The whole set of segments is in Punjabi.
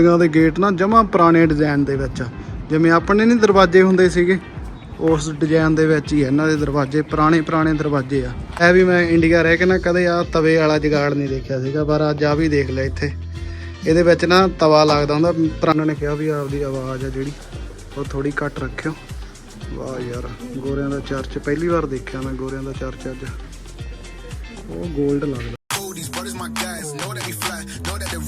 ਬਿਲਡਿੰਗਾਂ ਦੇ ਗੇਟ ਨਾ ਜਮਾ ਪੁਰਾਣੇ ਡਿਜ਼ਾਈਨ ਦੇ ਵਿੱਚ ਜਿਵੇਂ ਆਪਣੇ ਨਹੀਂ ਦਰਵਾਜ਼ੇ ਹੁੰਦੇ ਸੀਗੇ, ਉਸ ਡਿਜ਼ਾਈਨ ਦੇ ਵਿੱਚ ਹੀ ਇਹਨਾਂ ਦੇ ਦਰਵਾਜ਼ੇ, ਪੁਰਾਣੇ ਪੁਰਾਣੇ ਦਰਵਾਜ਼ੇ ਆ। ਇਹ ਵੀ ਮੈਂ ਇੰਡੀਆ ਰਹਿ ਕੇ ਨਾ ਕਦੇ ਆ ਤਵੇ ਵਾਲਾ ਜਗਾੜ ਨਹੀਂ ਦੇਖਿਆ ਸੀਗਾ, ਪਰ ਅੱਜ ਆ ਵੀ ਦੇਖ ਲਿਆ ਇੱਥੇ। ਇਹਦੇ ਵਿੱਚ ਨਾ ਤਵਾ ਲੱਗਦਾ ਹੁੰਦਾ, ਪੁਰਾਣਾ ਨੇ ਕਿਹਾ ਵੀ ਆਪਦੀ ਆਵਾਜ਼ ਆ ਜਿਹੜੀ, ਉਹ ਥੋੜੀ ਘੱਟ ਰੱਖਿਓ। ਵਾਹ ਯਾਰ, ਗੋਰਿਆਂ ਦਾ ਚਰਚ, ਪਹਿਲੀ ਵਾਰ ਦੇਖਿਆ ਮੈਂ ਗੋਰਿਆਂ ਦਾ ਚਰਚ ਅੱਜ। ਉਹ 골ਡ ਲੱਗਦਾ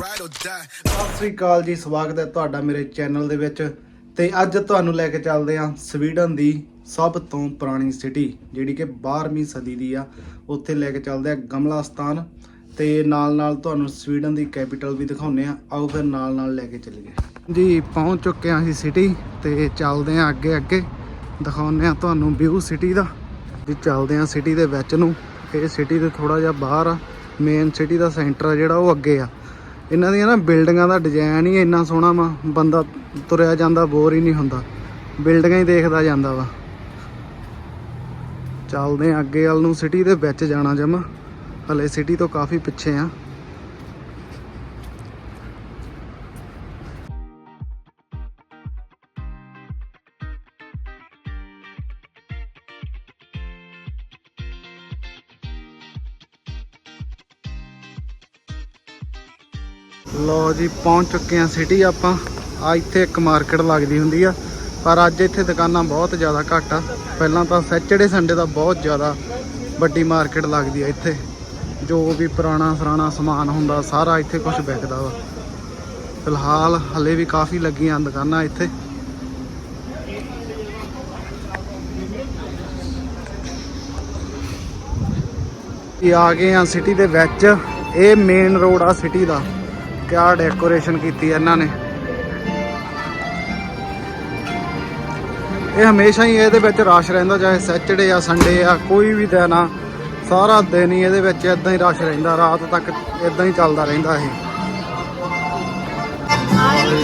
ਸਤਿ ਸ੍ਰੀ ਅਕਾਲ ਜੀ, ਸਵਾਗਤ ਹੈ ਤੁਹਾਡਾ ਮੇਰੇ ਚੈਨਲ ਦੇ ਵਿੱਚ। ਤੇ ਅੱਜ ਤੁਹਾਨੂੰ ਲੈ ਕੇ ਚੱਲਦੇ ਹਾਂ ਸਵੀਡਨ ਦੀ ਸਭ ਤੋਂ ਪੁਰਾਣੀ ਸਿਟੀ, ਜਿਹੜੀ ਕਿ 12ਵੀਂ ਸਦੀ ਦੀ ਆ। ਉੱਥੇ ਲੈ ਕੇ ਚੱਲਦੇ ਆ ਗਮਲਾਸਤਾਨ। ਤੇ ਨਾਲ ਨਾਲ ਤੁਹਾਨੂੰ ਸਵੀਡਨ ਦੀ ਕੈਪੀਟਲ ਵੀ ਦਿਖਾਉਂਦੇ ਆ ਆਓ ਫਿਰ ਨਾਲ ਨਾਲ ਲੈ ਕੇ ਚੱਲੀਏ। ਜੀ, ਪਹੁੰਚ ਚੁੱਕੇ ਹਾਂ ਅਸੀਂ ਸਿਟੀ ਤੇ ਚੱਲਦੇ ਹਾਂ ਅੱਗੇ ਅੱਗੇ ਦਿਖਾਉਂਦੇ ਆ ਤੁਹਾਨੂੰ ਵਿਊ ਸਿਟੀ ਦਾ। ਜੀ, ਚੱਲਦੇ ਹਾਂ ਸਿਟੀ ਦੇ ਵਿੱਚ ਨੂੰ। ਇਹ ਸਿਟੀ ਦੇ ਥੋੜਾ ਜਿਹਾ ਬਾਹਰ ਆ। ਮੇਨ ਸਿਟੀ ਦਾ ਸੈਂਟਰ ਆ ਜਿਹੜਾ, ਉਹ ਅੱਗੇ ਆ। ਇਹਨਾਂ ਦੀਆਂ ਨਾ ਬਿਲਡਿੰਗਾਂ ਦਾ ਡਿਜ਼ਾਈਨ ਹੀ ਇੰਨਾ ਸੋਹਣਾ ਵਾ, ਬੰਦਾ ਤੁਰਿਆ ਜਾਂਦਾ ਬੋਰ ਹੀ ਨਹੀਂ ਹੁੰਦਾ। ਬਿਲਡਿੰਗਾਂ ਹੀ ਦੇਖਦਾ ਜਾਂਦਾ ਵਾ। ਚੱਲਦੇ ਆ ਅੱਗੇ ਵੱਲ ਨੂੰ ਸਿਟੀ ਦੇ ਵਿੱਚ ਜਾਣਾ ਜਮਾ। ਹਲੇ ਸਿਟੀ ਤੋਂ ਕਾਫੀ ਪਿੱਛੇ ਆ। ਲੋ ਜੀ, ਪਹੁੰਚ ਚੁੱਕੇ ਆ ਸਿਟੀ ਆਪਾਂ। ਆ ਇੱਥੇ ਇੱਕ ਮਾਰਕੀਟ ਲੱਗਦੀ ਹੁੰਦੀ ਆ, ਪਰ ਅੱਜ ਇੱਥੇ ਦੁਕਾਨਾਂ ਬਹੁਤ ਜ਼ਿਆਦਾ ਘੱਟ ਆ। ਪਹਿਲਾਂ ਤਾਂ ਸੈਚਰਡੇ ਸੰਡੇ ਦਾ ਬਹੁਤ ਜ਼ਿਆਦਾ ਵੱਡੀ ਮਾਰਕੀਟ ਲੱਗਦੀ ਆ ਇੱਥੇ। ਜੋ ਵੀ ਪੁਰਾਣਾ ਸਰਾਣਾ ਸਮਾਨ ਹੁੰਦਾ, ਸਾਰਾ ਇੱਥੇ ਕੁਝ ਵਿਕਦਾ ਵਾ। ਫਿਲਹਾਲ ਹਲੇ ਵੀ ਕਾਫੀ ਲੱਗੀਆਂ ਦੁਕਾਨਾਂ ਇੱਥੇ। ਆ ਗਏ ਆ ਸਿਟੀ ਦੇ ਵਿੱਚ। ਇਹ ਮੇਨ ਰੋਡ ਆ ਸਿਟੀ ਦਾ। ਕਿਆ ਡੈਕੋਰੇਸ਼ਨ ਕੀਤੀ ਇਹਨਾਂ ਨੇ। ਇਹ ਹਮੇਸ਼ਾ ਹੀ ਇਹਦੇ ਵਿੱਚ ਰਸ਼ ਰਹਿੰਦਾ, ਚਾਹੇ ਸੈਚਰਡੇ ਆ ਸੰਡੇ ਆ, ਕੋਈ ਵੀ ਦਿਨ ਆ, ਸਾਰਾ ਦਿਨ ਹੀ ਇਹਦੇ ਵਿੱਚ ਇਦਾਂ ਹੀ ਰਸ਼ ਰਹਿੰਦਾ, ਰਾਤ ਤੱਕ ਇਦਾਂ ਹੀ ਚੱਲਦਾ ਰਹਿੰਦਾ ਇਹ।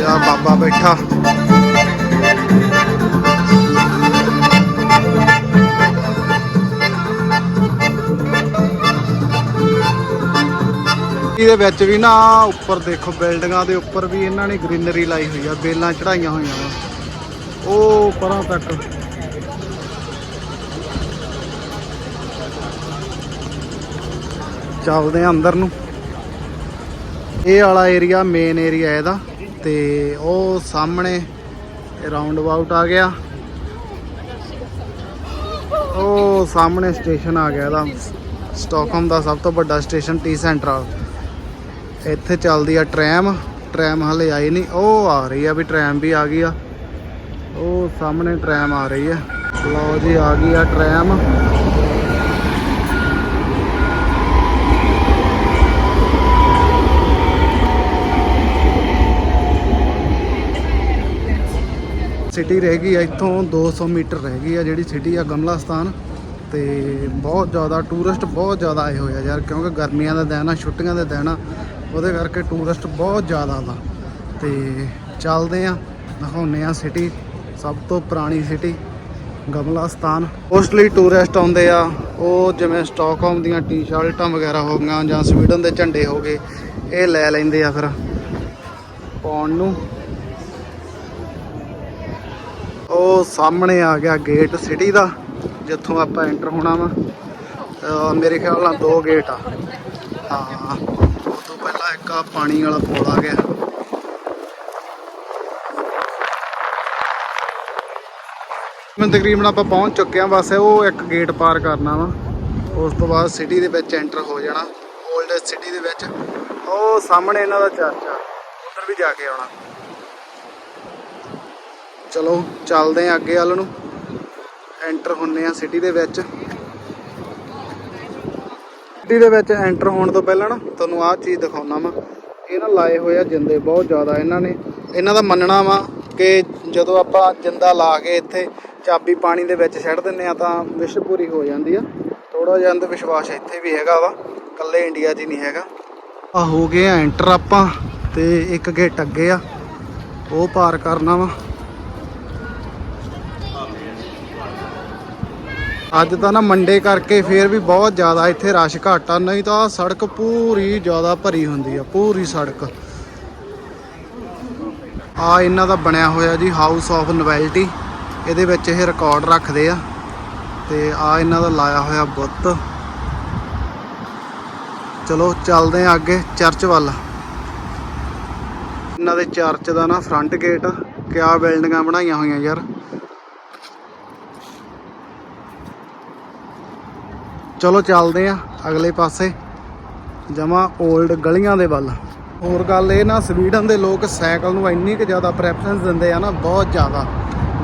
ਆ ਬਾਬਾ ਬੈਠਾ। ਇਹਦੇ ਵਿੱਚ ਵੀ ਨਾ, ਉੱਪਰ ਦੇਖੋ ਬਿਲਡਿੰਗਾਂ ਦੇ ਉੱਪਰ ਵੀ ਇਹਨਾਂ ਨੇ ਗ੍ਰੀਨਰੀ ਲਾਈ ਹੋਈ ਆ, ਬੇਲਾਂ ਚੜਾਈਆਂ ਹੋਈਆਂ ਵਾ। ਉਹ ਪਰਾਂ ਤੱਕ। ਚੱਲਦੇ ਆ ਅੰਦਰ ਨੂੰ। ਇਹ ਵਾਲਾ ਏਰੀਆ ਮੇਨ ਏਰੀਆ ਇਹਦਾ, ਤੇ ਉਹ ਸਾਹਮਣੇ ਰਾਉਂਡ ਅਬਾਊਟ ਆ ਗਿਆ। ਉਹ ਸਾਹਮਣੇ ਸਟੇਸ਼ਨ ਆ ਗਿਆ ਇਹਦਾ। ਸਟਾਕਹੋਮ ਦਾ ਸਭ ਤੋਂ ਵੱਡਾ ਸਟੇਸ਼ਨ ਟੀ ਸੈਂਟਰਲ ਇੱਥੇ ਚੱਲਦੀ ਆ ਟ੍ਰੈਮ ਟ੍ਰੈਮ ਹਲੇ ਆਈ ਨਹੀਂ। ਉਹ ਆ ਰਹੀ ਆ ਵੀ ਟ੍ਰੈਮ ਵੀ ਆ ਗਈ ਆ। ਉਹ ਸਾਹਮਣੇ ਟ੍ਰੈਮ ਆ ਰਹੀ ਆ। ਲਓ ਜੀ, ਆ ਗਈ ਆ ਟ੍ਰੈਮ। ਸਿਟੀ ਰਹਿ ਗਈ ਆ, ਇੱਥੋਂ 200 ਮੀਟਰ ਰਹਿ ਗਈ ਆ ਜਿਹੜੀ ਸਿਟੀ ਆ ਗਮਲਾ ਸਥਾਨ ਤੇ ਬਹੁਤ ਜ਼ਿਆਦਾ ਟੂਰਿਸਟ ਬਹੁਤ ਜ਼ਿਆਦਾ ਆਏ ਹੋਏ ਆ ਯਾਰ, ਕਿਉਂਕਿ ਗਰਮੀਆਂ ਦਾ ਦਿਨ ਆ, ਛੁੱਟੀਆਂ ਦੇ ਦਿਨ ਆ। ਉਹਦੇ ਕਰਕੇ ਟੂਰਿਸਟ ਬਹੁਤ ਜ਼ਿਆਦਾ ਵਾ। ਤੇ ਚੱਲਦੇ ਆ, ਦਿਖਾਉਂਦੇ ਆ ਸਿਟੀ ਸਭ ਤੋਂ ਪੁਰਾਣੀ ਸਿਟੀ ਗਮਲਾਸਤਾਨ ਮੋਸਟਲੀ ਟੂਰਿਸਟ ਆਉਂਦੇ ਆ, ਉਹ ਜਿਵੇਂ ਸਟਾਕਹੋਮ ਦੀਆਂ ਟੀ-ਸ਼ਰਟਾਂ ਵਗੈਰਾ ਹੋ ਗਈਆਂ ਜਾਂ ਸਵੀਡਨ ਦੇ ਝੰਡੇ ਹੋ ਗਏ, ਇਹ ਲੈ ਲੈਂਦੇ ਆ ਫਿਰ। ਪਾਉਣ ਨੂੰ। ਉਹ ਸਾਹਮਣੇ ਆ ਗਿਆ ਗੇਟ ਸਿਟੀ ਦਾ, ਜਿੱਥੋਂ ਆਪਾਂ ਐਂਟਰ ਹੋਣਾ ਵਾ। ਮੇਰੇ ਖਿਆਲ ਨਾਲ ਦੋ ਗੇਟ ਆ। ਹਾਂ। ਇੱਕ ਆ ਪਾਣੀ ਵਾਲਾ ਪੁਲ ਆ ਗਿਆ। ਮੈਂ ਤਕਰੀਬਨ ਆਪਾਂ ਪਹੁੰਚ ਚੁੱਕੇ ਆ ਬਸ ਉਹ ਇੱਕ ਗੇਟ ਪਾਰ ਕਰਨਾ ਵਾ। ਉਸ ਤੋਂ ਬਾਅਦ ਸਿਟੀ ਦੇ ਵਿੱਚ ਐਂਟਰ ਹੋ ਜਾਣਾ। 올ਡ ਸਿਟੀ ਦੇ ਵਿੱਚ। ਉਹ ਸਾਹਮਣੇ ਇਹਨਾਂ ਦਾ ਚਰਚ ਆ। ਉੱਧਰ ਵੀ ਜਾ ਕੇ ਆਉਣਾ। ਚਲੋ, ਚੱਲਦੇ ਆ ਅੱਗੇ ਵੱਲ ਨੂੰ। ਐਂਟਰ ਹੁੰਨੇ ਆ ਸਿਟੀ ਦੇ ਵਿੱਚ। ਸਿਟੀ ਦੇ ਵਿੱਚ ਐਂਟਰ ਹੋਣ ਤੋਂ ਪਹਿਲਾਂ ਨਾ ਤੁਹਾਨੂੰ ਆਹ ਚੀਜ਼ ਦਿਖਾਉਣਾ ਵਾ। ਇਹ ਨਾ ਲਾਏ ਹੋਏ ਆ ਜਿੰਦੇ, ਬਹੁਤ ਜ਼ਿਆਦਾ ਇਹਨਾਂ ਨੇ। ਇਹਨਾਂ ਦਾ ਮੰਨਣਾ ਵਾ ਕਿ ਜਦੋਂ ਆਪਾਂ ਜਿੰਦਾ ਲਾ ਕੇ ਇੱਥੇ ਚਾਬੀ ਪਾਣੀ ਦੇ ਵਿੱਚ ਛੱਡ ਦਿੰਨੇ ਆ ਤਾਂ ਵਿਸ਼ ਪੂਰੀ ਹੋ ਜਾਂਦੀ ਆ। ਥੋੜਾ ਜਿਹਾ ਅੰਧ ਵਿਸ਼ਵਾਸ ਇੱਥੇ ਵੀ ਹੈਗਾ ਵਾ ਕੱਲੇ ਇੰਡੀਆ 'ਚ ਹੀ ਨਹੀਂ ਹੈਗਾ। ਆ ਹੋ ਗਏ ਆ ਐਂਟਰ ਆਪਾਂ ਤੇ ਇੱਕ ਗੇਟ ਅੱਗੇ ਆ, ਉਹ ਪਾਰ ਕਰਨਾ ਵਾ। ਅੱਜ ਤਾਂ ਨਾ ਮੰਡੇ ਕਰਕੇ ਫੇਰ ਵੀ ਬਹੁਤ ਜ਼ਿਆਦਾ ਇੱਥੇ ਰਸ਼ ਘੱਟ ਆ, ਨਹੀਂ ਤਾਂ ਸੜਕ ਪੂਰੀ ਜ਼ਿਆਦਾ ਭਰੀ ਹੁੰਦੀ ਆ, ਪੂਰੀ ਸੜਕ। ਆ ਇਹਨਾਂ ਦਾ ਬਣਿਆ ਹੋਇਆ ਜੀ ਹਾਊਸ ਆਫ ਨੋਵੈਲਟੀ ਇਹਦੇ ਵਿੱਚ ਇਹ ਰਿਕਾਰਡ ਰੱਖਦੇ ਆ, ਤੇ ਆ ਇਹਨਾਂ ਦਾ ਲਾਇਆ ਹੋਇਆ ਬੁੱਤ। ਚਲੋ, ਚੱਲਦੇ ਆ ਅੱਗੇ ਚਰਚ ਵੱਲ। ਇਹਨਾਂ ਦੇ ਚਰਚ ਦਾ ਨਾ ਫਰੰਟ ਗੇਟ ਕਿਆ ਬਿਲਡਿੰਗਾਂ ਬਣਾਈਆਂ ਹੋਈਆਂ ਯਾਰ। ਚਲੋ ਚੱਲਦੇ ਆ ਅਗਲੇ ਪਾਸੇ। ਜਮਾ 올ਡ ਗਲੀਆਂ ਦੇ ਵੱਲ। ਹੋਰ ਗੱਲ ਇਹ ਨਾ, ਸਵੀਡਨ ਦੇ ਲੋਕ ਸਾਈਕਲ ਨੂੰ ਇੰਨੀ ਕਿ ਜ਼ਿਆਦਾ ਪ੍ਰੈਫਰੈਂਸ ਦਿੰਦੇ ਆ ਨਾ, ਬਹੁਤ ਜ਼ਿਆਦਾ।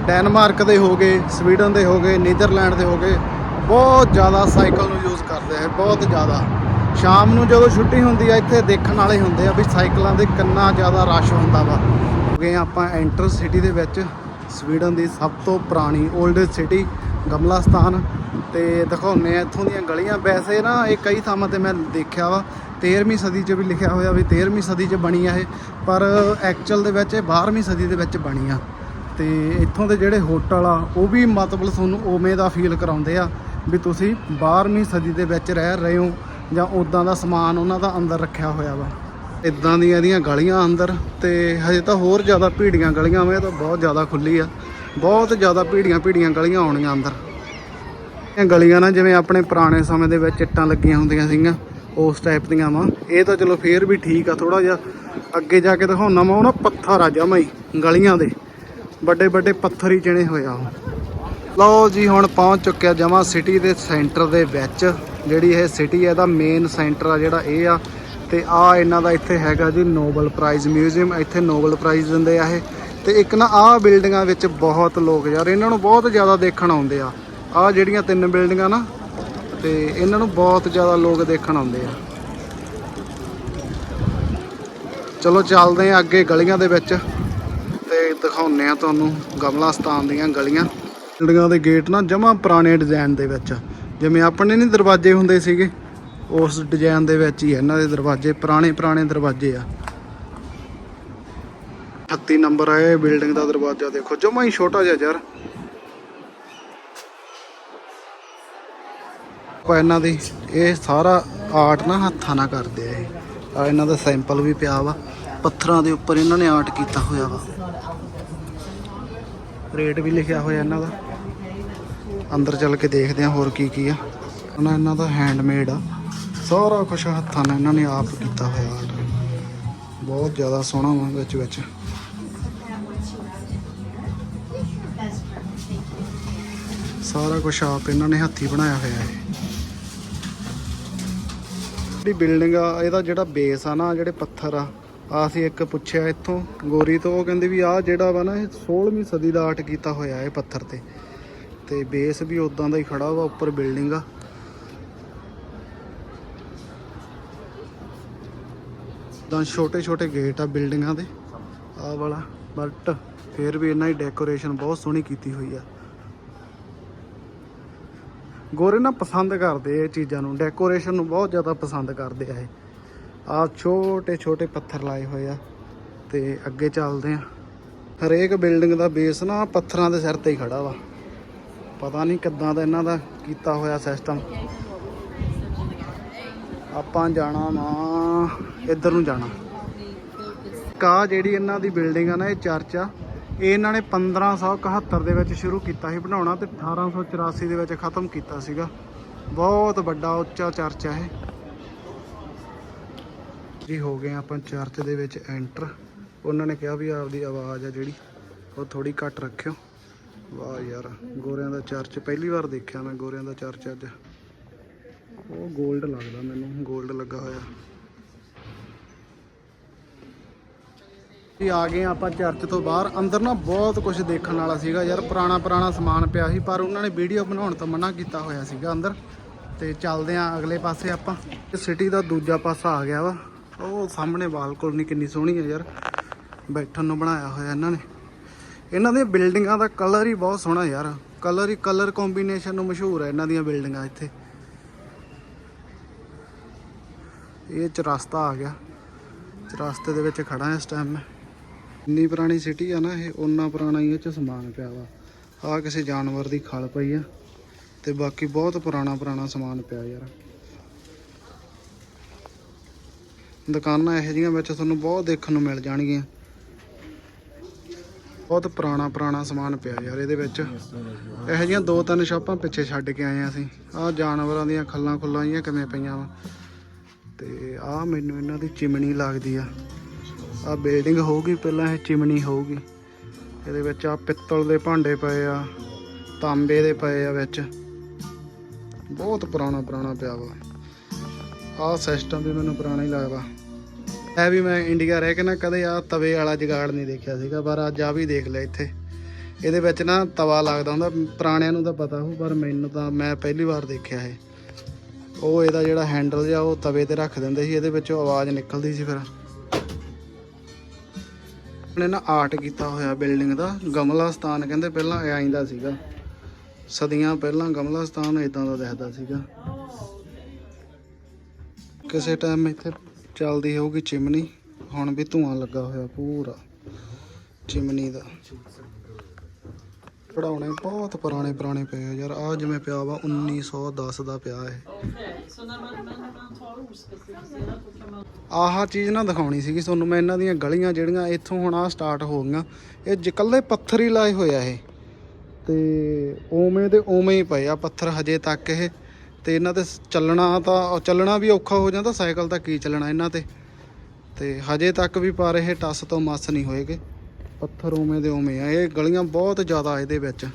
ਡੈਨਮਾਰਕ ਦੇ ਹੋ ਗਏ, ਸਵੀਡਨ ਦੇ ਹੋ ਗਏ, ਨੀਦਰਲੈਂਡ ਦੇ ਹੋ ਗਏ, ਬਹੁਤ ਜ਼ਿਆਦਾ ਸਾਈਕਲ ਨੂੰ ਯੂਜ਼ ਕਰਦੇ ਆ, ਬਹੁਤ ਜ਼ਿਆਦਾ। ਸ਼ਾਮ ਨੂੰ ਜਦੋਂ ਛੁੱਟੀ ਹੁੰਦੀ ਆ, ਇੱਥੇ ਦੇਖਣ ਵਾਲੇ ਹੁੰਦੇ ਆ ਵੀ ਸਾਈਕਲਾਂ ਦੇ ਕਿੰਨਾ ਜ਼ਿਆਦਾ ਰਸ਼ ਹੁੰਦਾ ਵਾ। ਹੋ ਗਏ ਆਪਾਂ ਐਂਟਰ ਸਿਟੀ ਦੇ ਵਿੱਚ, ਸਵੀਡਨ ਦੀ ਸਭ ਤੋਂ ਪੁਰਾਣੀ 올ਡੈਸਟ ਸਿਟੀ ਗਮਲਾਸਤਾਨ। ਤੇ ਦਿਖਾਉਂਦੇ ਆ ਇੱਥੋਂ ਦੀਆਂ ਗਲੀਆਂ। ਵੈਸੇ ਨਾ ਇਹ ਕਈ ਥਾਵਾਂ ਤੇ ਮੈਂ ਦੇਖਿਆ ਵਾ 13ਵੀਂ ਸਦੀ 'ਚ ਵੀ ਲਿਖਿਆ ਹੋਇਆ ਵੀ 13ਵੀਂ ਸਦੀ 'ਚ ਬਣੀ ਆ ਇਹ, ਪਰ ਐਕਚੁਅਲ ਦੇ ਵਿੱਚ ਇਹ 12ਵੀਂ ਸਦੀ ਦੇ ਵਿੱਚ ਬਣੀ ਆ ਤੇ ਇੱਥੋਂ ਦੇ ਜਿਹੜੇ ਹੋਟਲ ਆ, ਉਹ ਵੀ ਮਤਲਬ ਤੁਹਾਨੂੰ ਉਵੇਂ ਦਾ ਫੀਲ ਕਰਾਉਂਦੇ ਆ ਵੀ ਤੁਸੀਂ 12ਵੀਂ ਸਦੀ ਦੇ ਵਿੱਚ ਰਹਿ ਰਹੇ ਹੋ ਜਾਂ ਉਦਾਂ ਦਾ ਸਮਾਨ ਉਹਨਾਂ ਦਾ ਅੰਦਰ ਰੱਖਿਆ ਹੋਇਆ ਵਾ। ਇਦਾਂ ਦੀਆਂ ਇਹਦੀਆਂ ਗਲੀਆਂ ਅੰਦਰ ਤੇ ਹਜੇ ਤਾਂ ਹੋਰ ਜ਼ਿਆਦਾ ਭੀੜੀਆਂ ਗਲੀਆਂ ਵੇ ਤਾਂ ਬਹੁਤ ਜ਼ਿਆਦਾ ਖੁੱਲੀ ਆ। ਬਹੁਤ ਜ਼ਿਆਦਾ ਭੀੜੀਆਂ ਭੀੜੀਆਂ ਗਲੀਆਂ ਆਉਣੀਆਂ ਅੰਦਰ। ਇਹ ਗਲੀਆਂ ਨਾ, ਜਿਵੇਂ ਆਪਣੇ ਪੁਰਾਣੇ ਸਮੇਂ ਦੇ ਵਿੱਚ ਇੱਟਾਂ ਲੱਗੀਆਂ ਹੁੰਦੀਆਂ ਸੀਗੀਆਂ, ਉਸ ਟਾਈਪ ਦੀਆਂ ਵਾ। ਇਹ ਤਾਂ ਚਲੋ ਫੇਰ ਵੀ ਠੀਕ ਆ ਥੋੜਾ ਜਿਹਾ ਅੱਗੇ ਜਾ ਕੇ ਦਿਖਾਉਣਾ ਵਾ, ਉਹ ਨਾ ਪੱਥਰ ਆ ਜਮਾ ਹੀ, ਗਲੀਆਂ ਦੇ। ਵੱਡੇ ਵੱਡੇ ਪੱਥਰ ਹੀ ਚਿਣੇ ਹੋਏ ਆ ਉਹ। ਲਓ ਜੀ, ਹੁਣ ਪਹੁੰਚ ਚੁੱਕਿਆ ਜਮਾ ਸਿਟੀ ਦੇ ਸੈਂਟਰ ਦੇ ਵਿੱਚ, ਜਿਹੜੀ ਇਹ ਸਿਟੀ ਹੈ ਇਹਦਾ ਮੇਨ ਸੈਂਟਰ ਆ ਜਿਹੜਾ ਇਹ ਆ। ਤੇ ਆ ਇਹਨਾਂ ਦਾ ਇੱਥੇ ਹੈਗਾ ਜੀ ਨੋਬਲ ਪ੍ਰਾਈਜ਼ ਮਿਊਜ਼ੀਅਮ ਇੱਥੇ ਨੋਬਲ ਪ੍ਰਾਈਜ਼ ਦਿੰਦੇ ਆ ਇਹ। ਤੇ ਇੱਕ ਨਾ ਆਹ ਬਿਲਡਿੰਗਾਂ ਵਿੱਚ ਬਹੁਤ ਲੋਕ ਯਾਰ, ਇਹਨਾਂ ਨੂੰ ਬਹੁਤ ਜ਼ਿਆਦਾ ਦੇਖਣ ਆਉਂਦੇ ਆ। ਆਹ ਜਿਹੜੀਆਂ ਤਿੰਨ ਬਿਲਡਿੰਗਾਂ ਨਾ, ਤੇ ਇਹਨਾਂ ਨੂੰ ਬਹੁਤ ਜ਼ਿਆਦਾ ਲੋਕ ਦੇਖਣ ਆਉਂਦੇ ਆ। ਚਲੋ ਚੱਲਦੇ ਆ ਅੱਗੇ ਗਲੀਆਂ ਦੇ ਵਿੱਚ ਤੇ ਦਿਖਾਉਂਦੇ ਆ ਤੁਹਾਨੂੰ ਗਮਲਾ ਸਥਾਨ ਦੀਆਂ ਗਲੀਆਂ। ਬਿਲਡਿੰਗਾਂ ਦੇ ਗੇਟ ਨਾ ਜਮਾ ਪੁਰਾਣੇ ਡਿਜ਼ਾਈਨ ਦੇ ਵਿੱਚ ਜਿਵੇਂ ਆਪਣੇ ਨਹੀਂ ਦਰਵਾਜ਼ੇ ਹੁੰਦੇ ਸੀਗੇ, ਉਸ ਡਿਜ਼ਾਈਨ ਦੇ ਵਿੱਚ ਹੀ ਇਹਨਾਂ ਦੇ ਦਰਵਾਜ਼ੇ, ਪੁਰਾਣੇ ਪੁਰਾਣੇ ਦਰਵਾਜ਼ੇ ਆ। 38 ਨੰਬਰ ਆ ਬਿਲਡਿੰਗ ਦਾ ਦਰਵਾਜ਼ਾ, ਦੇਖੋ ਜਮਾ ਹੀ ਛੋਟਾ ਜਿਹਾ ਯਾਰ ਆਪਾਂ ਇਹਨਾਂ ਦੀ, ਇਹ ਸਾਰਾ ਆਰਟ ਨਾ ਹੱਥਾਂ ਨਾਲ ਕਰਦੇ ਆ ਇਹ। ਆ ਇਹਨਾਂ ਦਾ ਸੈਂਪਲ ਵੀ ਪਿਆ ਵਾ। ਪੱਥਰਾਂ ਦੇ ਉੱਪਰ ਇਹਨਾਂ ਨੇ ਆਰਟ ਕੀਤਾ ਹੋਇਆ ਵਾ। ਰੇਟ ਵੀ ਲਿਖਿਆ ਹੋਇਆ ਇਹਨਾਂ ਦਾ। ਅੰਦਰ ਚੱਲ ਕੇ ਦੇਖਦੇ ਆ ਹੋਰ ਕੀ ਕੀ ਆ। ਉਹਨਾਂ ਇਹਨਾਂ ਦਾ ਹੈਂਡਮੇਡ ਆ। ਸਾਰਾ ਕੁਝ ਹੱਥਾਂ ਨਾਲ ਇਹਨਾਂ ਨੇ ਆਪ ਕੀਤਾ ਹੋਇਆ ਆਰਟ। ਬਹੁਤ ਜ਼ਿਆਦਾ ਸੋਹਣਾ ਵਾ ਵਿੱਚ ਵਿੱਚ। ਸਾਰਾ ਕੁਝ ਆਪ ਇਹਨਾਂ ਨੇ ਹੱਥੀ ਬਣਾਇਆ ਹੋਇਆ ਹੈ ਜਿਹੜੀ ਬਿਲਡਿੰਗ ਆ, ਇਹਦਾ ਜਿਹੜਾ ਬੇਸ ਆ ਨਾ, ਜਿਹੜੇ ਪੱਥਰ ਆ ਆ ਅਸੀਂ ਇੱਕ ਪੁੱਛਿਆ ਇੱਥੋਂ, ਗੋਰੀ ਤੋਂ, ਉਹ ਕਹਿੰਦੇ ਵੀ ਆ ਜਿਹੜਾ ਵਾ ਨਾ, ਇਹ 16ਵੀਂ ਸਦੀ ਦਾ ਆਰਟ ਕੀਤਾ ਹੋਇਆ ਇਹ ਪੱਥਰ ਤੇ। ਤੇ ਬੇਸ ਵੀ ਉਦਾਂ ਦਾ ਹੀ ਖੜਾ ਵਾ, ਉੱਪਰ ਬਿਲਡਿੰਗ ਆ। ਤਾਂ ਛੋਟੇ ਛੋਟੇ ਗੇਟ ਆ ਬਿਲਡਿੰਗਾਂ ਦੇ ਆ ਵਾਲਾ ਬਟ ਫਿਰ ਵੀ ਇਹਨਾਂ ਦੀ ਡੈਕੋਰੇਸ਼ਨ ਬਹੁਤ ਸੋਹਣੀ ਕੀਤੀ ਹੋਈ ਆ। ਗੋਰੇ ਨਾ ਪਸੰਦ ਕਰਦੇ ਇਹ ਚੀਜ਼ਾਂ ਨੂੰ। ਡੈਕੋਰੇਸ਼ਨ ਨੂੰ ਬਹੁਤ ਜ਼ਿਆਦਾ ਪਸੰਦ ਕਰਦੇ ਆ ਇਹ। ਆ ਛੋਟੇ ਛੋਟੇ ਪੱਥਰ ਲਾਏ ਹੋਏ ਆ ਤੇ ਅੱਗੇ ਚੱਲਦੇ ਆ। ਹਰੇਕ ਬਿਲਡਿੰਗ ਦਾ ਬੇਸ ਨਾ ਪੱਥਰਾਂ ਦੇ ਸਿਰ ਤੇ ਹੀ ਖੜਾ ਵਾ। ਪਤਾ ਨਹੀਂ ਕਿੱਦਾਂ ਦਾ ਇਹਨਾਂ ਦਾ ਕੀਤਾ ਹੋਇਆ ਸਿਸਟਮ ਆਪਾਂ ਜਾਣਾ ਵਾ, ਇੱਧਰ ਨੂੰ ਜਾਣਾ। ਕਾ ਜਿਹੜੀ ਇਹਨਾਂ ਦੀ ਬਿਲਡਿੰਗ ਆ ਨਾ, ਇਹ ਚਰਚ ਆ। ਇਹ ਇਹਨਾਂ ਨੇ 1571 ਦੇ ਵਿੱਚ ਸ਼ੁਰੂ ਕੀਤਾ ਸੀ ਬਣਾਉਣਾ ਤੇ 1884 ਦੇ ਵਿੱਚ ਖਤਮ ਕੀਤਾ ਸੀਗਾ। ਬਹੁਤ ਵੱਡਾ ਉੱਚਾ ਚਰਚ ਹੈ ਇਹ। ਜੀ ਹੋ ਗਏ ਆਪਾਂ ਚਰਚ ਦੇ ਵਿੱਚ ਐਂਟਰ। ਉਹਨਾਂ ਨੇ ਕਿਹਾ ਵੀ ਆਪਦੀ ਆਵਾਜ਼ ਆ ਜਿਹੜੀ, ਉਹ ਥੋੜੀ ਘੱਟ ਰੱਖਿਓ। ਵਾਹ ਯਾਰ, ਗੋਰਿਆਂ ਦਾ ਚਰਚ ਪਹਿਲੀ ਵਾਰ ਦੇਖਿਆ ਮੈਂ, ਗੋਰਿਆਂ ਦਾ ਚਰਚ ਅੱਜ। ਉਹ 골ਡ ਲੱਗਦਾ ਮੈਨੂੰ 골ਡ ਲੱਗਾ ਹੋਇਆ। ਜੀ, ਆ ਗਏ ਹਾਂ ਆਪਾਂ ਚਰਚ ਤੋਂ ਬਾਹਰ। ਅੰਦਰ ਨਾ ਬਹੁਤ ਕੁਝ ਦੇਖਣ ਵਾਲਾ ਸੀਗਾ ਯਾਰ, ਪੁਰਾਣਾ ਪੁਰਾਣਾ ਸਮਾਨ ਪਿਆ ਸੀ, ਪਰ ਉਹਨਾਂ ਨੇ ਵੀਡੀਓ ਬਣਾਉਣ ਤੋਂ ਮਨਾ ਕੀਤਾ ਹੋਇਆ ਸੀਗਾ ਅੰਦਰ। ਤੇ ਚੱਲਦੇ ਆਂ ਅਗਲੇ ਪਾਸੇ ਆਪਾਂ। ਸਿਟੀ ਦਾ ਦੂਜਾ ਪਾਸਾ ਆ ਗਿਆ ਵਾ। ਉਹ ਸਾਹਮਣੇ ਬਾਲਕੋਨੀ ਕਿੰਨੀ ਸੋਹਣੀ ਹੈ ਯਾਰ। ਬੈਠਣ ਨੂੰ ਬਣਾਇਆ ਹੋਇਆ ਇਹਨਾਂ ਨੇ। ਇਹਨਾਂ ਦੀਆਂ ਬਿਲਡਿੰਗਾਂ ਦਾ ਕਲਰ ਹੀ ਬਹੁਤ ਸੋਹਣਾ ਯਾਰ। ਕਲਰ ਹੀ ਕਲਰ ਕੰਬੀਨੇਸ਼ਨ ਨੂੰ ਮਸ਼ਹੂਰ ਹੈ ਇਹਨਾਂ ਦੀਆਂ ਬਿਲਡਿੰਗਾਂ ਇੱਥੇ। ਇਹ ਚਰਸਤਾ ਆ ਗਿਆ। ਰਸਤੇ ਦੇ ਵਿੱਚ ਖੜਾ ਇਸ ਟਾਈਮ ਮੈਂ। ਜਿੰਨੀ ਪੁਰਾਣੀ ਸਿਟੀ ਆ ਨਾ ਇਹ ਉਨਾ ਪੁਰਾਣਾ ਹੀ ਇਹ ਚ ਸਮਾਨ ਪਿਆ ਵਾ। ਆ ਕਿਸੇ ਜਾਨਵਰ ਦੀ ਖਲ ਪਈ ਆ, ਤੇ ਬਾਕੀ ਬਹੁਤ ਪੁਰਾਣਾ ਪੁਰਾਣਾ ਸਮਾਨ ਪਿਆ ਯਾਰ। ਦੁਕਾਨਾਂ ਇਹੋ ਜਿਹੀਆਂ ਵਿੱਚ ਤੁਹਾਨੂੰ ਬਹੁਤ ਦੇਖਣ ਨੂੰ ਮਿਲ ਜਾਣਗੀਆਂ। ਬਹੁਤ ਪੁਰਾਣਾ ਪੁਰਾਣਾ ਸਮਾਨ ਪਿਆ ਯਾਰ ਇਹਦੇ ਵਿੱਚ। ਇਹੋ ਜਿਹੀਆਂ ਦੋ ਤਿੰਨ ਸ਼ਾਪਾਂ ਪਿੱਛੇ ਛੱਡ ਕੇ ਆਏ ਆ ਅਸੀਂ। ਆਹ ਜਾਨਵਰਾਂ ਦੀਆਂ ਖੱਲਾਂ ਖੁੱਲਾਂ ਜੀਆਂ ਕਿਵੇਂ ਪਈਆਂ ਵਾ। ਤੇ ਆਹ ਮੈਨੂੰ ਇਹਨਾਂ ਦੀ ਚਿਮਣੀ ਲੱਗਦੀ ਆ। ਆਹ ਬਿਲਡਿੰਗ ਹੋਊਗੀ, ਪਹਿਲਾਂ ਇਹ ਚਿਮਣੀ ਹੋਊਗੀ। ਇਹਦੇ ਵਿੱਚ ਆ ਪਿੱਤਲ ਦੇ ਭਾਂਡੇ ਪਏ ਆ, ਤਾਂਬੇ ਦੇ ਪਏ ਆ ਵਿੱਚ। ਬਹੁਤ ਪੁਰਾਣਾ ਪੁਰਾਣਾ ਪਿਆ ਵਾ। ਆਹ ਸਿਸਟਮ ਵੀ ਮੈਨੂੰ ਪੁਰਾਣਾ ਹੀ ਲੱਗਦਾ। ਐ ਵੀ ਮੈਂ ਇੰਡੀਆ ਰਹਿ ਕੇ ਨਾ ਕਦੇ ਆ ਤਵੇ ਵਾਲਾ ਜਗਾੜ ਨਹੀਂ ਦੇਖਿਆ ਸੀਗਾ, ਪਰ ਅੱਜ ਆ ਵੀ ਦੇਖ ਲਿਆ ਇੱਥੇ। ਇਹਦੇ ਵਿੱਚ ਨਾ ਤਵਾ ਲੱਗਦਾ ਹੁੰਦਾ, ਪੁਰਾਣਿਆਂ ਨੂੰ ਤਾਂ ਪਤਾ ਹੋ, ਪਰ ਮੈਨੂੰ ਤਾਂ ਮੈਂ ਪਹਿਲੀ ਵਾਰ ਦੇਖਿਆ ਇਹ। ਉਹ ਇਹਦਾ ਜਿਹੜਾ ਹੈਂਡਲ ਜਿਹਾ, ਉਹ ਤਵੇ ਤੇ ਰੱਖ ਦਿੰਦੇ ਸੀ, ਇਹਦੇ ਵਿੱਚੋਂ ਆਵਾਜ਼ ਨਿਕਲਦੀ ਸੀ ਫਿਰ। ਉਹਨੇ ਨਾ ਆਰਟ ਕੀਤਾ ਹੋਇਆ ਬਿਲਡਿੰਗ ਦਾ, ਗਮਲਾ ਸਥਾਨ ਕਹਿੰਦੇ ਪਹਿਲਾਂ ਇਹ ਆਇਂਦਾ ਸੀਗਾ। ਸਦੀਆਂ ਪਹਿਲਾਂ ਗਮਲਾ ਸਥਾਨ ਇਦਾਂ ਦਾ ਦਿਖਦਾ ਸੀਗਾ। ਕਿਸੇ ਟਾਈਮ ਇੱਥੇ ਚੱਲਦੀ ਹੋਊਗੀ ਚਿਮਨੀ ਹੁਣ ਵੀ ਧੂਆਂ ਲੱਗਾ ਹੋਇਆ ਪੂਰਾ। ਚਿਮਨੀ ਦਾ। ਪੜਾਉਣੇ ਬਹੁਤ ਪੁਰਾਣੇ ਪੁਰਾਣੇ ਪਏ ਆ ਯਾਰ ਆ ਜਿਵੇਂ ਪਿਆ ਵਾ 1910 ਦਾ ਪਿਆ ਹੈ ਆਹ ਚੀਜ਼ ਨਾ ਦਿਖਾਉਣੀ ਸੀਗੀ ਤੁਹਾਨੂੰ ਮੈਂ ਇਹਨਾਂ ਦੀਆਂ ਗਲੀਆਂ ਜਿਹੜੀਆਂ ਇੱਥੋਂ ਹੁਣ ਆ ਸਟਾਰਟ ਹੋ ਗਈਆਂ। ਇਹ ਜਿਕੱਲੇ ਪੱਥਰ ਹੀ ਲਾਏ ਹੋਏ ਇਹ। ਤੇ ਓਵੇਂ ਦੇ ਓਵੇਂ ਹੀ ਪਏ ਆ ਪੱਥਰ ਹਜੇ ਤੱਕ ਇਹ। ਤੇ ਇਹਨਾਂ ਤੇ ਚੱਲਣਾ ਤਾਂ ਚੱਲਣਾ ਵੀ ਔਖਾ ਹੋ ਜਾਂਦਾ, ਸਾਈਕਲ ਤਾਂ ਕੀ ਚੱਲਣਾ ਇਹਨਾਂ ਤੇ। ਤੇ ਹਜੇ ਤੱਕ ਵੀ ਪਰ ਇਹ ਟੱਸ ਤੋਂ ਮਸ ਨਹੀਂ ਹੋਏਗੇ। ਪੱਥਰ ਉਵੇਂ ਦੇ ਉਵੇਂ ਆ, ਇਹ ਗਲੀਆਂ ਬਹੁਤ ਜ਼ਿਆਦਾ ਇਹਦੇ ਵਿੱਚ।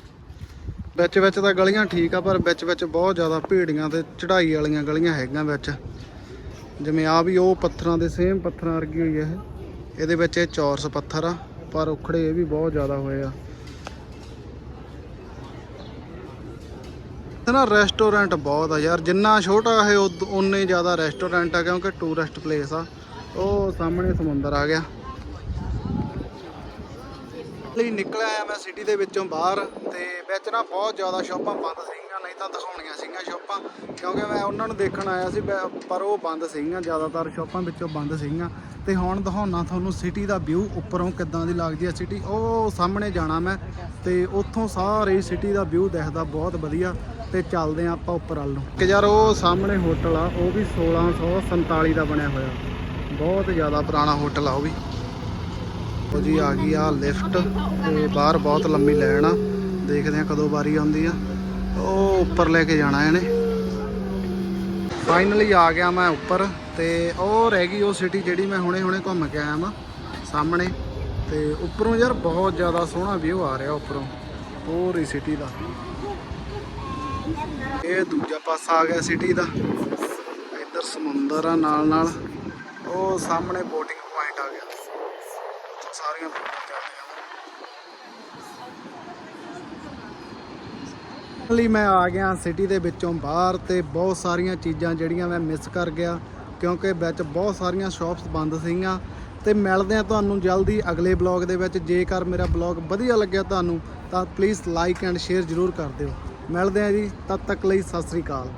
ਵਿੱਚ ਵਿੱਚ ਤਾਂ ਗਲੀਆਂ ਠੀਕ ਆ, ਪਰ ਵਿੱਚ ਵਿੱਚ ਬਹੁਤ ਜ਼ਿਆਦਾ ਭੀੜੀਆਂ ਤੇ ਚੜ੍ਹਾਈ ਵਾਲੀਆਂ ਗਲੀਆਂ ਹੈਗੀਆਂ ਵਿੱਚ। ਜਿਵੇਂ ਆ ਵੀ ਉਹ ਪੱਥਰਾਂ ਦੇ ਸੇਮ ਪੱਥਰਾਂ ਵਰਗੀ ਹੋਈ ਆ ਇਹ। ਇਹਦੇ ਵਿੱਚ ਇਹ ਚੌਰਸ ਪੱਥਰ ਆ, ਪਰ ਉਖੜੇ ਇਹ ਵੀ ਬਹੁਤ ਜ਼ਿਆਦਾ ਹੋਏ ਆ। ਨਾ ਰੈਸਟੋਰੈਂਟ ਬਹੁਤ ਆ ਯਾਰ, ਜਿੰਨਾ ਛੋਟਾ ਇਹ ਉਨੇ ਜ਼ਿਆਦਾ ਰੈਸਟੋਰੈਂਟ ਆ, ਕਿਉਂਕਿ ਟੂਰਿਸਟ ਪਲੇਸ ਆ। ਉਹ ਸਾਹਮਣੇ ਸਮੁੰਦਰ ਆ ਗਿਆ। ਲਈ ਨਿਕਲਿਆ ਆ ਮੈਂ ਸਿਟੀ ਦੇ ਵਿੱਚੋਂ ਬਾਹਰ, ਤੇ ਵਿੱਚ ਨਾ ਬਹੁਤ ਜ਼ਿਆਦਾ ਸ਼ਾਪਾਂ ਬੰਦ ਸੀ। ਨਹੀਂ ਤਾਂ ਦਿਖਾਉਣੀਆਂ ਸੀਗੀਆਂ ਸ਼ਾਪਾਂ, ਕਿਉਂਕਿ ਮੈਂ ਉਹਨਾਂ ਨੂੰ ਦੇਖਣ ਆਇਆ ਸੀ ਪਰ ਉਹ ਬੰਦ ਸੀਗੀਆਂ, ਜ਼ਿਆਦਾਤਰ ਸ਼ਾਪਾਂ ਵਿੱਚੋਂ ਬੰਦ ਸੀਗੀਆਂ। ਤੇ ਹੁਣ ਦਿਖਾਉਣਾ ਤੁਹਾਨੂੰ ਸਿਟੀ ਦਾ ਵਿਊ ਉੱਪਰੋਂ ਕਿੱਦਾਂ ਦੀ ਲੱਗਦੀ ਹੈ ਸਿਟੀ ਉਹ ਸਾਹਮਣੇ ਜਾਣਾ ਮੈਂ, ਤੇ ਉੱਥੋਂ ਸਾਰੇ ਸਿਟੀ ਦਾ ਵਿਊ ਦਿਖਦਾ ਬਹੁਤ ਵਧੀਆ, ਤੇ ਚੱਲਦੇ ਆ ਆਪਾਂ ਉੱਪਰ ਵੱਲ ਨੂੰ। ਕਿ ਯਾਰ ਉਹ ਸਾਹਮਣੇ ਹੋਟਲ ਆ, ਉਹ ਵੀ 1647 ਦਾ ਬਣਿਆ ਹੋਇਆ। ਬਹੁਤ ਜ਼ਿਆਦਾ ਪੁਰਾਣਾ ਹੋਟਲ ਆ ਉਹ ਵੀ। ਉਹ ਜੀ, ਆ ਗਈ ਆ ਲਿਫਟ ਤੇ ਬਾਹਰ ਬਹੁਤ ਲੰਮੀ ਲਾਈਨ ਆ। ਦੇਖਦੇ ਆ ਕਦੋਂ ਵਾਰੀ ਆਉਂਦੀ ਆ। ਉਹ ਉੱਪਰ ਲੈ ਕੇ ਜਾਣਾ ਇਹਨੇ। ਫਾਈਨਲੀ ਆ ਗਿਆ ਮੈਂ ਉੱਪਰ ਤੇ ਉਹ ਰਹਿ ਗਈ ਉਹ ਸਿਟੀ ਜਿਹੜੀ ਮੈਂ ਹੁਣੇ ਹੁਣੇ ਘੁੰਮ ਕੇ ਆਇਆ ਵਾਂ ਸਾਹਮਣੇ। ਤੇ ਉੱਪਰੋਂ ਯਾਰ ਬਹੁਤ ਜ਼ਿਆਦਾ ਸੋਹਣਾ ਵਿਊ ਆ ਰਿਹਾ ਉੱਪਰੋਂ, ਪੂਰੀ ਸਿਟੀ ਦਾ। ਇਹ ਦੂਜਾ ਪਾਸਾ ਆ ਗਿਆ ਸਿਟੀ ਦਾ। ਇੱਧਰ ਸਮੁੰਦਰ ਆ ਨਾਲ ਨਾਲ। ਉਹ ਸਾਹਮਣੇ ਬੋਟਿੰਗ ਪੁਆਇੰਟ ਆ ਗਿਆ। ਸਾਰੀਆਂ ਲਈ ਮੈਂ ਆ ਗਿਆ ਸਿਟੀ ਦੇ ਵਿੱਚੋਂ ਬਾਹਰ ਤੇ ਬਹੁਤ ਸਾਰੀਆਂ ਚੀਜ਼ਾਂ ਜਿਹੜੀਆਂ ਮੈਂ ਮਿਸ ਕਰ ਗਿਆ, ਕਿਉਂਕਿ ਵਿੱਚ ਬਹੁਤ ਸਾਰੀਆਂ ਸ਼ਾਪਸ ਬੰਦ ਸੀਗੀਆਂ। ਤੇ ਮਿਲਦੇ ਆ ਤੁਹਾਨੂੰ ਜਲਦੀ ਅਗਲੇ ਬਲੌਗ ਦੇ ਵਿੱਚ। ਜੇਕਰ ਮੇਰਾ ਬਲੌਗ ਵਧੀਆ ਲੱਗਿਆ ਤੁਹਾਨੂੰ, ਤਾਂ ਪਲੀਜ਼ ਲਾਈਕ ਐਂਡ ਸ਼ੇਅਰ ਜ਼ਰੂਰ ਕਰ ਦਿਓ। ਮਿਲਦੇ ਆ ਜੀ, ਤਦ ਤੱਕ ਲਈ ਸਤਿ ਸ੍ਰੀ ਅਕਾਲ।